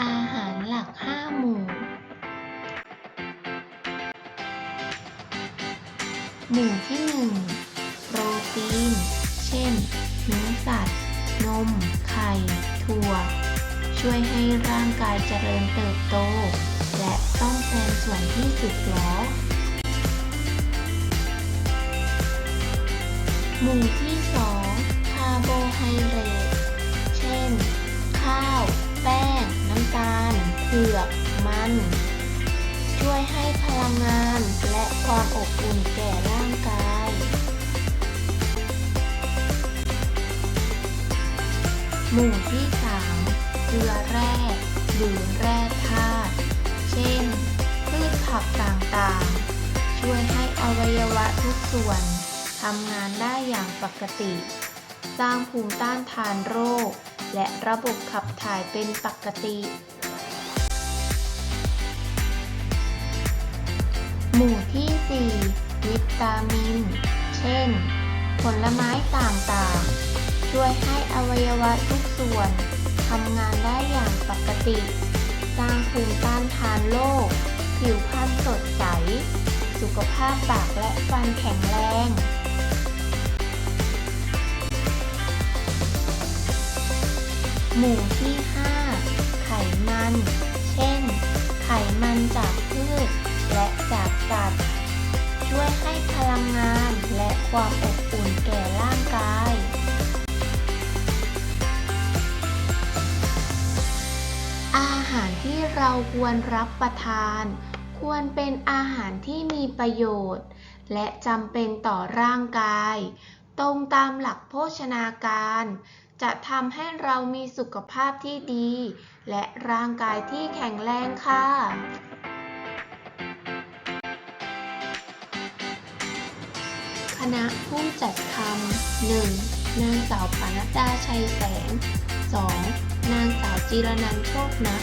อาหารหลัก5หมู่ หมู่ที่1โปรตีน เช่น เนื้อสัตว์ นม ไข่ ถั่ว ช่วยให้ร่างกายเจริญเติบโต และซ่อมแซมส่วนที่สึกหรอหมู่ที่2คาร์โบไฮเดร มัน ช่วยให้พลังงานและความอบอุ่นแก่ร่างกาย หมู่ที่3เกลือแร่หรือแร่ธาตุ เช่น พืชผักต่างๆ ช่วยให้อวัยวะทุกส่วนทำงานได้อย่างปกติ สร้างภูมิต้านทานโรค และระบบขับถ่ายเป็นปกติ หมู่ที่ 4 วิตามิน เช่น ผลไม้ต่างๆ ช่วยให้อวัยวะทุกส่วนทำงานได้อย่างปกติ สร้างภูมิต้านทานโรคผิวพรรณสดใส สุขภาพปากและฟันแข็งแรงหมู่ที่ 5 ไขมัน เช่น ไขมันจาก ความอบอุ่นแก่ร่างกาย อาหารที่เราควรรับประทาน ควรเป็นอาหารที่มีประโยชน์ และจำเป็นต่อร่างกาย ตรงตามหลักโภชนาการ จะทำให้เรามีสุขภาพที่ดี และร่างกายที่แข็งแรงค่ะ คณะผู้จัดทำ 1. นางสาวปานัดดาชัยแสง 2. นางสาวจีรนันโชคนะ